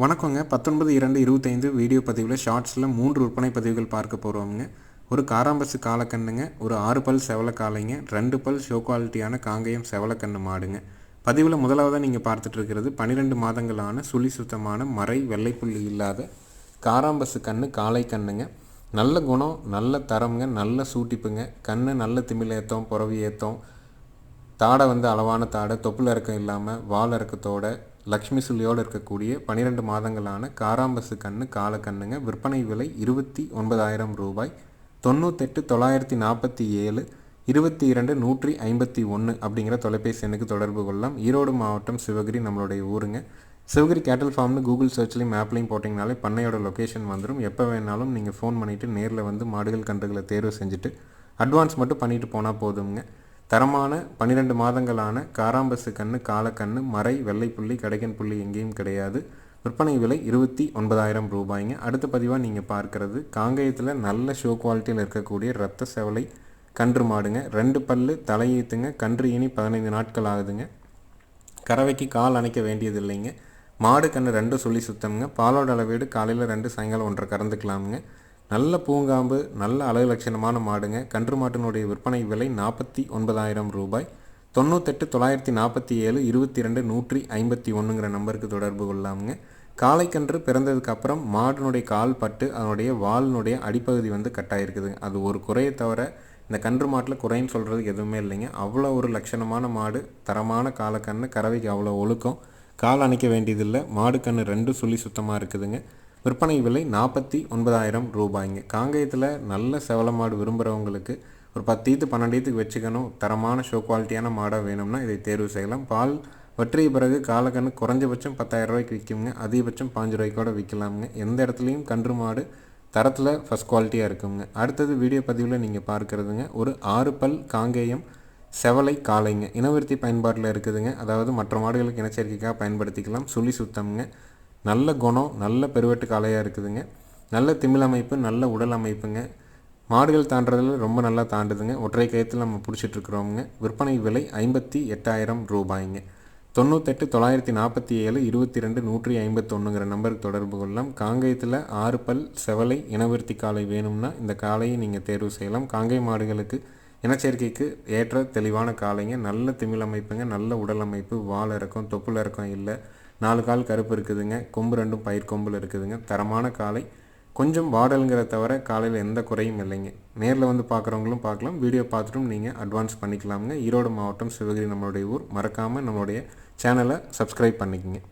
வணக்கங்க. பத்தொன்பது இரண்டு இருபத்தைந்து வீடியோ பதிவில் ஷார்ட்ஸில் மூன்று விற்பனை பதிவுகள் பார்க்க போகிறோங்க ஒரு காராம்பசு காலக்கண்ணுங்க ஒரு ஆறு பல் செவலக்காலைங்க காளைங்க ரெண்டு பல் ஷோ குவாலிட்டியான காங்கேயம் செவலக்கண்ணு மாடுங்க. பதிவில் முதலாவதாக நீங்கள் பார்த்துட்டு இருக்கிறது பன்னிரெண்டு மாதங்களான சுழி சுத்தமான மறை வெள்ளைப்புள்ளி இல்லாத காராம்பசு கண்ணு காளை கண்ணுங்க நல்ல குணம் நல்ல தரம்ங்க நல்ல சூட்டிப்புங்க. கண்ணு நல்ல திமிழ் ஏத்தம் புறவி ஏத்தம் தாடை வந்து அளவான தாடை தொப்புள் இறக்கம் இல்லாமல் வால் இறக்கத்தோட லக்ஷ்மி சுள்ளியோடு இருக்கக்கூடிய பனிரெண்டு மாதங்களான காராம்பசு கண்ணு காலக்கண்ணுங்க விற்பனை விலை இருபத்தி ஒன்பதாயிரம் ரூபாய். தொண்ணூத்தெட்டு தொள்ளாயிரத்தி நாற்பத்தி ஏழு இருபத்தி இரண்டு நூற்றி ஐம்பத்தி ஒன்று அப்படிங்கிற தொலைபேசி எண்ணுக்கு தொடர்பு கொள்ளலாம். ஈரோடு மாவட்டம் சிவகிரி நம்மளுடைய ஊருங்க. சிவகிரி கேட்டல் ஃபார்ம்னு கூகுள் சர்ச்லையும் மேப்லையும் போட்டிங்கனாலே பண்ணையோட லொக்கேஷன் வந்துடும் எப்போ வேணாலும் நீங்கள் ஃபோன் பண்ணிவிட்டு நேரில் வந்து மாடுகள் கன்றுகளை தேர்வு செஞ்சுட்டு அட்வான்ஸ் மட்டும் பண்ணிட்டு போனால் போதுங்க தரமான பன்னிரெண்டு மாதங்களான காராம்பசு கண்ணு காலக்கண்ணு மறை வெள்ளைப்புள்ளி கடைக்கன் புள்ளி எங்கேயும் கிடையாது. விற்பனை விலை இருபத்தி ஒன்பதாயிரம் ரூபாய்ங்க. அடுத்த பதிவாக நீங்கள் பார்க்கறது காங்கேயத்தில் நல்ல ஷோ குவாலிட்டியில் இருக்கக்கூடிய ரத்த செவலை கன்று மாடுங்க. ரெண்டு பல்லு தலையீத்துங்க. கன்று இனி பதினைந்து நாட்கள் ஆகுதுங்க. கறவைக்கு கால் அணைக்க வேண்டியது இல்லைங்க மாடு கன்று ரெண்டு சொல்லி சுத்தம்ங்க. பாலோட அளவீடு காலையில் ரெண்டு சாயங்காலம் ஒன்றரை கறந்துக்கலாமுங்க. நல்ல பூங்காம்பு நல்ல அழகு லட்சணமான மாடுங்க. கன்று மாட்டினுடைய விற்பனை விலை நாற்பத்தி ஒன்பதாயிரம் ரூபாய். தொண்ணூத்தெட்டு தொள்ளாயிரத்தி நாற்பத்தி ஏழு இருபத்தி ரெண்டு நூற்றி ஐம்பத்தி ஒன்றுங்கிற நம்பருக்கு தொடர்பு கொள்ளாமுங்க. காளைக்கன்று பிறந்ததுக்கு அப்புறம் மாடினுடைய கால் பட்டு அதனுடைய வாலினுடைய அடிப்பகுதி வந்து கட்டாயிருக்குதுங்க அது ஒரு குறையை தவிர இந்த கன்று மாட்டில் குறைன்னு சொல்கிறதுக்கு எதுவுமே இல்லைங்க. அவ்வளோ ஒரு லட்சணமான மாடு தரமான காலக்கன்று கறவைக்கு அவ்வளோ ஒழுக்கம். கால் அணைக்க வேண்டியதில்லை. மாடு கன்று ரெண்டும் சொல்லி சுத்தமாக இருக்குதுங்க. விற்பனை விலை நாற்பத்தி ஒன்பதாயிரம் ரூபாய்ங்க. காங்கேயத்தில் நல்ல செவல மாடு விரும்புகிறவங்களுக்கு ஒரு பத்து ஈத்து பன்னெண்டு வச்சுக்கணும். தரமான ஷோ குவாலிட்டியான மாடாக வேணும்னா இதை தேர்வு செய்யலாம். பால் வற்றிய பிறகு காலக்கன்று குறைஞ்சபட்சம் பத்தாயிரம் ரூபாய்க்கு விற்குங்க அதிகபட்சம் பாஞ்சு ரூபாய்க்கோட விற்கலாமுங்க எந்த இடத்துலையும் கன்று மாடு தரத்தில் ஃபஸ்ட் குவாலிட்டியாக இருக்குங்க. அடுத்தது வீடியோ பதிவில் நீங்கள் பார்க்குறதுங்க. ஒரு ஆறு பல் காங்கேயம் செவலை காளைங்க. இனவிருத்தி பயன்பாட்டில் இருக்குதுங்க. அதாவது மற்ற மாடுகளுக்கு இனச்சேர்க்கைக்காக பயன்படுத்திக்கலாம். சுழி சுத்தம்ங்க. நல்ல குணம் நல்ல பெருவெட்டு காளையாக இருக்குதுங்க. நல்ல திமிழ் அமைப்பு நல்ல உடல் அமைப்புங்க. மாடுகள் தாண்டுறதுல ரொம்ப நல்லா தாண்டுதுங்க. ஒற்றை கயத்தில் நம்ம பிடிச்சிட்ருக்குறோமுங்க. விற்பனை விலை ஐம்பத்தி எட்டாயிரம் ரூபாய்ங்க. தொண்ணூத்தெட்டு தொள்ளாயிரத்தி நாற்பத்தி ஏழு இருபத்தி ரெண்டு நூற்றி ஐம்பத்தொன்னுங்கிற நம்பருக்கு தொடர்பு கொள்ளலாம். காங்கேயத்தில் ஆறு பல் செவலை இனவிருத்தி காளை வேணும்னா இந்த காளையை நீங்கள் தேர்வு செய்யலாம். காங்கை மாடுகளுக்கு இனச்சேர்க்கைக்கு ஏற்ற தெளிவான காளைங்க நல்ல திமிழ் அமைப்புங்க. நல்ல உடல் அமைப்பு. வால் இறக்கம் தொப்புள் இறக்கம் இல்லை. நாலு கால் கருப்பு இருக்குதுங்க. கொம்பு ரெண்டும் பயிர் கொம்பில் இருக்குதுங்க. தரமான காளை கொஞ்சம் வாடலுங்கிற தவிர காலையில் எந்த குறையும் இல்லைங்க. நேரில் வந்து பார்க்குறவங்களும் பார்க்கலாம் வீடியோ பார்த்துட்டும் நீங்கள் அட்வான்ஸ் பண்ணிக்கலாமுங்க. ஈரோடு மாவட்டம் சிவகிரி நம்மளுடைய ஊர். மறக்காமல் நம்மளுடைய சேனலை சப்ஸ்கிரைப் பண்ணிக்கோங்க.